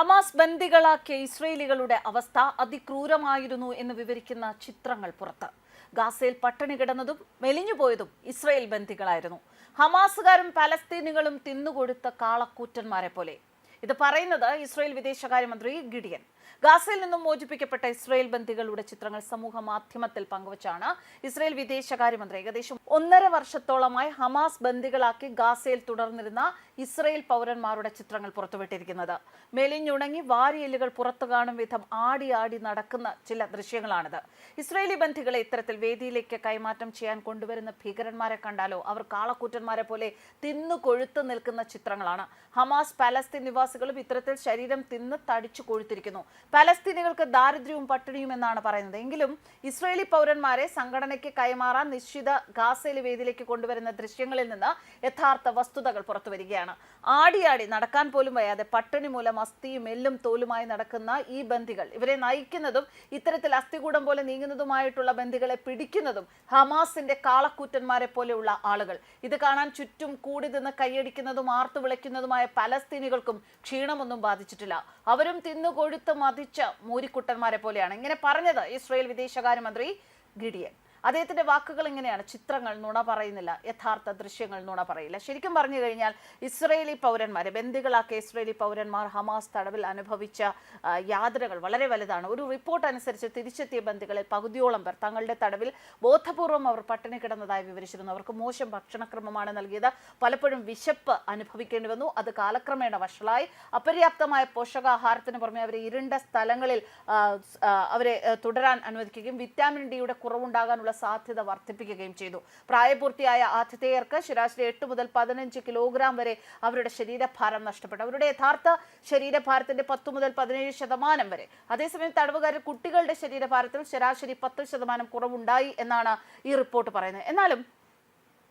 Hamas ബന്ദികളാക്കിയ ഇസ്രയേലികളുടെ അവസ്ഥ അതിക്രൂരമായിരുന്നു എന്ന് വിവരിക്കുന്ന ചിത്രങ്ങൾ പുറത്ത്. ഗാസയിൽ പട്ടിണി കിടന്നതും മെലിഞ്ഞുപോയതും ഇസ്രയേൽ ബന്ദികളായിരുന്നു. ഹമാസുകാരും പലസ്തീനുകളും തിന്നുകൊടുത്ത കാളക്കൂറ്റന്മാരെ പോലെ. ഇത് പറയുന്നത് ഇസ്രയേൽ വിദേശകാര്യമന്ത്രി ഗിഡിയൻ. ഗാസയിൽ നിന്നും മോചിപ്പിക്കപ്പെട്ട ഇസ്രയേൽ ബന്ദികളുടെ ചിത്രങ്ങൾ സമൂഹ മാധ്യമത്തിൽ പങ്കുവച്ചാണ്. ഇസ്രയേൽ വിദേശകാര്യമന്ത്രി ഏകദേശം ഒന്നര വർഷത്തോളമായി ഹമാസ് ബന്ദികളാക്കി ഗാസയിൽ തുടർന്നിരുന്ന ഇസ്രയേൽ പൗരന്മാരുടെ ചിത്രങ്ങൾ പുറത്തുവിട്ടിരിക്കുന്നത്. മെലിഞ്ഞുണങ്ങി വാരിയെല്ലുകൾ പുറത്തു കാണും വിധം ആടി ആടി നടക്കുന്ന ചില ദൃശ്യങ്ങളാണിത്. ഇസ്രയേലി ബന്ധികളെ ഇത്തരത്തിൽ വേദിയിലേക്ക് കൈമാറ്റം ചെയ്യാൻ കൊണ്ടുവരുന്ന ഭീകരന്മാരെ കണ്ടാലോ? അവർ കാളക്കൂറ്റന്മാരെ പോലെ തിന്നു കൊഴുത്തു നിൽക്കുന്ന ചിത്രങ്ങളാണ്. ഹമാസ് പാലസ്തീൻ നിവാസികളും ഇത്തരത്തിൽ ശരീരം തിന്ന് തടിച്ചു കൊഴുത്തിരിക്കുന്നു. പലസ്തീനികൾക്ക് ദാരിദ്ര്യവും പട്ടിണിയും എന്നാണ് പറയുന്നത്. എങ്കിലും ഇസ്രയേലി പൗരന്മാരെ സംഘടനയ്ക്ക് കൈമാറാൻ നിശ്ചിത ഗാസയിലെ വേദിയിലേക്ക് കൊണ്ടുവരുന്ന ദൃശ്യങ്ങളിൽ നിന്ന് യഥാർത്ഥ വസ്തുതകൾ പുറത്തുവരികയാണ് ആടിയാടി നടക്കാൻ പോലും വയ്യാതെ പട്ടിണി മൂലം അസ്ഥിയും എല്ലും തോലുമായി നടക്കുന്ന ഈ ബന്ദികൾ ഇവരെ നയിക്കുന്നതും ഇത്തരത്തിൽ അസ്ഥികൂടം പോലെ നീങ്ങുന്നതുമായിട്ടുള്ള ബന്ദികളെ പിടിക്കുന്നതും ഹമാസിന്റെ കാളക്കൂറ്റന്മാരെ പോലെയുള്ള ആളുകൾ. ഇത് കാണാൻ ചുറ്റും കൂടി നിന്ന് കൈയടിക്കുന്നതും ആർത്തു വിളിക്കുന്നതുമായ പലസ്തീനികൾക്കും ക്ഷീണമൊന്നും ബാധിച്ചിട്ടില്ല. അവരും തിന്നു കൊഴുത്ത് മതിച്ച മൂരിക്കുട്ടന്മാരെ പോലെയാണ്. ഇങ്ങനെ പറഞ്ഞത് ഇസ്രയേൽ വിദേശകാര്യമന്ത്രി ഗിഡിയൻ. അദ്ദേഹത്തിന്റെ വാക്കുകൾ ഇങ്ങനെയാണ്. ചിത്രങ്ങൾ നുണ പറയുന്നില്ല. യഥാർത്ഥ ദൃശ്യങ്ങൾ നുണ പറയില്ല. ശരിക്കും പറഞ്ഞു കഴിഞ്ഞാൽ ഇസ്രയേലി പൗരന്മാരെ ബന്ദികളാക്കിയ ഇസ്രയേലി പൗരന്മാർ ഹമാസ് തടവിൽ അനുഭവിച്ച യാത്രകൾ വളരെ വലുതാണ്. ഒരു റിപ്പോർട്ട് അനുസരിച്ച് തിരിച്ചെത്തിയ ബന്ദികളിൽ പകുതിയോളം പേർ തങ്ങളുടെ തടവിൽ ബോധപൂർവം അവർ പട്ടിണി കിടന്നതായി വിവരിച്ചിരുന്നു. അവർക്ക് മോശം ഭക്ഷണക്രമമാണ് നൽകിയത്. പലപ്പോഴും വിശപ്പ് അനുഭവിക്കേണ്ടി വന്നു. അത് കാലക്രമേണ വഷളായി. അപര്യാപ്തമായ പോഷകാഹാരത്തിന് പുറമെ അവരെ ഇരുണ്ട സ്ഥലങ്ങളിൽ അവരെ തുടരാൻ അനുവദിക്കുകയും വിറ്റാമിൻ ഡിയുടെ കുറവുണ്ടാകാനുള്ള സാധ്യത വർദ്ധിപ്പിക്കുകയും ചെയ്തു. പ്രായപൂർത്തിയായ ആതിഥേയർക്ക് ശരാശരി എട്ട് മുതൽ പതിനഞ്ച് കിലോഗ്രാം വരെ അവരുടെ ശരീരഭാരം നഷ്ടപ്പെട്ടു. അവരുടെ യഥാർത്ഥ ശരീരഭാരത്തിന്റെ പത്ത് മുതൽ പതിനേഴ് ശതമാനം വരെ. അതേസമയം തടവുകാരിൽ കുട്ടികളുടെ ശരീരഭാരത്തിൽ ശരാശരി പത്ത് ശതമാനം കുറവുണ്ടായി എന്നാണ് ഈ റിപ്പോർട്ട് പറയുന്നത്. എന്നാലും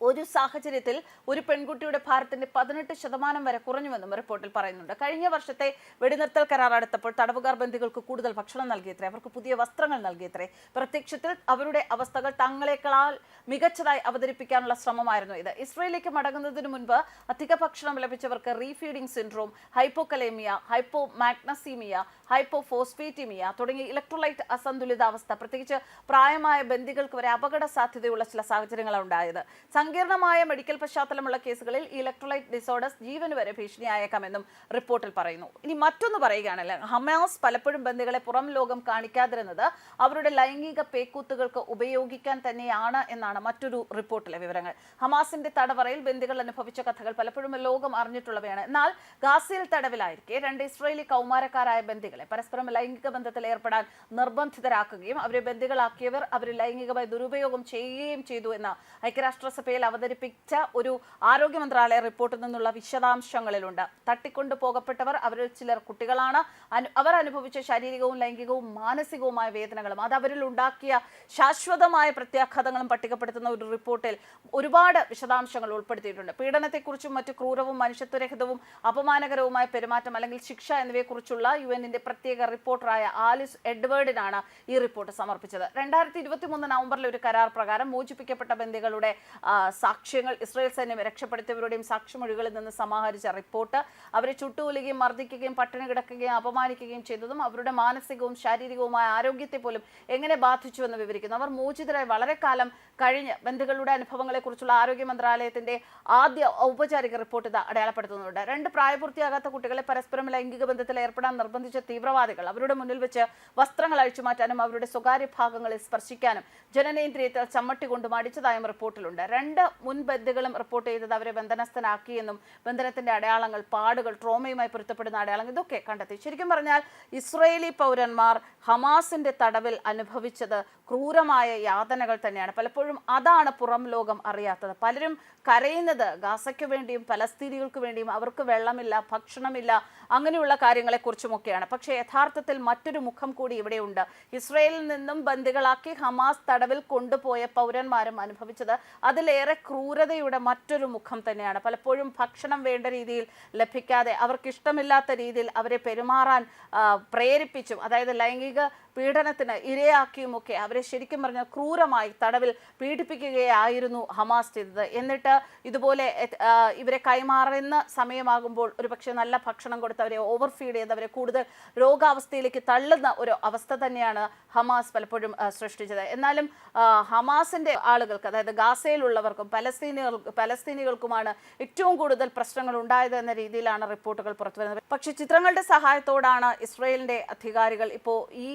ഒരു സാഹചര്യത്തിൽ ഒരു പെൺകുട്ടിയുടെ ഭാരത്തിന്റെ പതിനെട്ട് ശതമാനം വരെ കുറഞ്ഞുവെന്നും റിപ്പോർട്ടിൽ പറയുന്നുണ്ട്. കഴിഞ്ഞ വർഷത്തെ വെടിനിർത്തൽ കരാർ അടുത്തപ്പോൾ തടവുകാർ ബന്ധികൾക്ക് കൂടുതൽ ഭക്ഷണം നൽകിയത്രേ അവർക്ക് പുതിയ വസ്ത്രങ്ങൾ നൽകിയത്രേ. പ്രത്യക്ഷത്തിൽ അവരുടെ അവസ്ഥകൾ തങ്ങളെക്കാൾ മികച്ചതായി അവതരിപ്പിക്കാനുള്ള ശ്രമമായിരുന്നു ഇത്. ഇസ്രയേലിലേക്ക് മടങ്ങുന്നതിന് മുൻപ് അധിക ഭക്ഷണം ലഭിച്ചവർക്ക് റീഫീഡിംഗ് സിൻഡ്രോം ഹൈപ്പോകലേമിയ ഹൈപ്പോ മാഗ്നസീമിയ ഹൈപ്പോഫോസ്ഫേറ്റിമിയ തുടങ്ങിയ ഇലക്ട്രോലൈറ്റ് അസന്തുലിതാവസ്ഥ പ്രത്യേകിച്ച് പ്രായമായ ബന്ധികൾക്ക് വരെ അപകട സാധ്യതയുള്ള ചില സാഹചര്യങ്ങളാണ് ഉണ്ടായത്. സങ്കീർണമായ മെഡിക്കൽ പശ്ചാത്തലമുള്ള കേസുകളിൽ ഇലക്ട്രോലൈറ്റ് ഡിസോർഡേഴ്സ് ജീവന് വരെ ഭീഷണിയായേക്കാമെന്നും റിപ്പോർട്ടിൽ പറയുന്നു. ഇനി മറ്റൊന്ന് പറയുകയാണല്ലോ ഹമാസ് പലപ്പോഴും ബന്ദികളെ പുറം ലോകം കാണിക്കാതിരുന്നത് അവരുടെ ലൈംഗിക പേക്കൂത്തുകൾക്ക് ഉപയോഗിക്കാൻ തന്നെയാണ് എന്നാണ് മറ്റൊരു റിപ്പോർട്ടിലെ വിവരങ്ങൾ. ഹമാസിന്റെ തടവറയിൽ ബന്ദികൾ അനുഭവിച്ച കഥകൾ പലപ്പോഴും ലോകം അറിഞ്ഞിട്ടുള്ളവയാണ്. എന്നാൽ ഗാസയിൽ തടവിലായിരിക്കെ രണ്ട് ഇസ്രയേലി കൗമാരക്കാരായ ബന്ദികളെ പരസ്പരം ലൈംഗിക ബന്ധത്തിൽ ഏർപ്പെടാൻ നിർബന്ധിതരാക്കുകയും അവരെ ബന്ദികളാക്കിയവർ അവരെ ലൈംഗികമായി ദുരുപയോഗം ചെയ്യുകയും ചെയ്തു എന്ന ഐക്യരാഷ്ട്രസഭയിൽ അവതരിപ്പിച്ച ഒരു ആരോഗ്യ മന്ത്രാലയ റിപ്പോർട്ടിൽ നിന്നുള്ള വിശദാംശങ്ങളിലുണ്ട്. തട്ടിക്കൊണ്ടു പോകപ്പെട്ടവർ അവരിൽ ചിലർ കുട്ടികളാണ്. അവർ അനുഭവിച്ച ശാരീരികവും ലൈംഗികവും മാനസികവുമായ വേദനകളും അത് അവരിൽ ഉണ്ടാക്കിയ ശാശ്വതമായ പ്രത്യാഘാതങ്ങളും പട്ടികപ്പെടുത്തുന്ന ഒരു റിപ്പോർട്ടിൽ ഒരുപാട് വിശദാംശങ്ങൾ ഉൾപ്പെടുത്തിയിട്ടുണ്ട്. പീഡനത്തെക്കുറിച്ചും മറ്റു ക്രൂരവും മനുഷ്യത്വരഹിതവും അപമാനകരവുമായ പെരുമാറ്റം അല്ലെങ്കിൽ ശിക്ഷ എന്നിവയെക്കുറിച്ചുള്ള യു എന്നിന്റെ പ്രത്യേക റിപ്പോർട്ടറായ ആലിസ് എഡ്വേർഡിനാണ് ഈ റിപ്പോർട്ട് സമർപ്പിച്ചത്. രണ്ടായിരത്തി ഇരുപത്തി മൂന്ന് നവംബറിലെ ഒരു കരാർ പ്രകാരം മോചിപ്പിക്കപ്പെട്ട ബന്ദികളുടെ സാക്ഷ്യങ്ങൾ ഇസ്രായേൽ സൈന്യം രക്ഷപ്പെടുത്തിയവരുടെയും സാക്ഷിമൊഴികളിൽ നിന്ന് സമാഹരിച്ച റിപ്പോർട്ട്. അവരെ ചുട്ടുകൊല്ലുകയും മർദ്ദിക്കുകയും പട്ടിണി കിടക്കുകയും അപമാനിക്കുകയും ചെയ്തതും അവരുടെ മാനസികവും ശാരീരികവുമായ ആരോഗ്യത്തെ പോലും എങ്ങനെ ബാധിച്ചുവെന്ന് വിവരിക്കുന്നു. അവർ മോചിതരായി വളരെ കാലം കഴിഞ്ഞ് ബന്ധുക്കളുടെ അനുഭവങ്ങളെക്കുറിച്ചുള്ള ആരോഗ്യ മന്ത്രാലയത്തിന്റെ ആദ്യ ഔപചാരിക റിപ്പോർട്ട് ഇത് അടയാളപ്പെടുത്തുന്നുണ്ട്. രണ്ട് പ്രായപൂർത്തിയാകാത്ത കുട്ടികളെ പരസ്പരം ലൈംഗിക ബന്ധത്തിൽ ഏർപ്പെടാൻ നിർബന്ധിച്ച തീവ്രവാദികൾ അവരുടെ മുന്നിൽ വെച്ച് വസ്ത്രങ്ങൾ അഴിച്ചുമാറ്റാനും അവരുടെ സ്വകാര്യ ഭാഗങ്ങളിൽ സ്പർശിക്കാനും ജനനേന്ദ്രിയത്തിൽ ചമ്മട്ടി കൊണ്ടും അടിച്ചതായും റിപ്പോർട്ടിലുണ്ട്. രണ്ട് മുൻ ബന്ധുക്കളും റിപ്പോർട്ട് ചെയ്തത് അവരെ ബന്ധനസ്ഥനാക്കിയെന്നും ബന്ധനത്തിന്റെ അടയാളങ്ങൾ പാടുകൾ ട്രോമയുമായി പൊരുത്തപ്പെടുന്ന അടയാളങ്ങൾ ഇതൊക്കെ കണ്ടെത്തി. ശരിക്കും പറഞ്ഞാൽ ഇസ്രയേലി പൗരന്മാർ ഹമാസിന്റെ തടവിൽ അനുഭവിച്ചത് ക്രൂരമായ യാതനകൾ തന്നെയാണ്. പലപ്പോഴും അതാണ് പുറം ലോകം അറിയാത്തത്. പലരും കരയുന്നത് ഗാസയ്ക്ക് വേണ്ടിയും പലസ്തീനികൾക്ക് വേണ്ടിയും അവർക്ക് വെള്ളമില്ല ഭക്ഷണമില്ല അങ്ങനെയുള്ള കാര്യങ്ങളെക്കുറിച്ചുമൊക്കെയാണ്. പക്ഷേ യഥാർത്ഥത്തിൽ മറ്റൊരു മുഖം കൂടി ഇവിടെയുണ്ട്. ഇസ്രയേലിൽ നിന്നും ബന്ദികളാക്കി ഹമാസ് തടവിൽ കൊണ്ടുപോയ പൗരന്മാരും അനുഭവിച്ചത് അതിലേറെ ക്രൂരതയുടെ മറ്റൊരു മുഖം തന്നെയാണ്. പലപ്പോഴും ഭക്ഷണം വേണ്ട രീതിയിൽ ലഭിക്കാതെ അവർക്ക് ഇഷ്ടമില്ലാത്ത രീതിയിൽ അവരെ പെരുമാറാൻ പ്രേരിപ്പിച്ചും അതായത് ലൈംഗിക പീഡനത്തിന് ഇരയാക്കിയുമൊക്കെ അവരെ ശരിക്കും പറഞ്ഞാൽ ക്രൂരമായി തടവിൽ പീഡിപ്പിക്കുകയായിരുന്നു ഹമാസ് ചെയ്തത്. എന്നിട്ട് ഇതുപോലെ ഇവരെ കൈമാറുന്ന സമയമാകുമ്പോൾ ഒരുപക്ഷെ നല്ല ഭക്ഷണം കൊടുത്ത് അവരെ ഓവർ ഫീഡ് ചെയ്ത് അവരെ കൂടുതൽ രോഗാവസ്ഥയിലേക്ക് തള്ളുന്ന ഒരു അവസ്ഥ തന്നെയാണ് ഹമാസ് പലപ്പോഴും സൃഷ്ടിച്ചത്. എന്നാലും ഹമാസിന്റെ ആളുകൾക്ക് അതായത് ഗാസയിലുള്ളവർക്കും പലസ്തീനികൾ പലസ്തീനികൾക്കുമാണ് ഏറ്റവും കൂടുതൽ പ്രശ്നങ്ങൾ ഉണ്ടായത് എന്ന രീതിയിലാണ് റിപ്പോർട്ടുകൾ പുറത്തുവരുന്നത്. പക്ഷേ ചിത്രങ്ങളുടെ സഹായത്തോടാണ് ഇസ്രയേലിന്റെ അധികാരികൾ ഇപ്പോൾ ഈ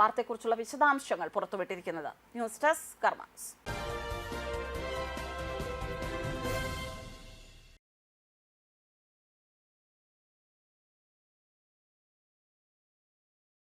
വാർത്തയെക്കുറിച്ചുള്ള വിശദാംശങ്ങൾ പുറത്തുവിട്ടിരിക്കുന്നത്. News desk karmas.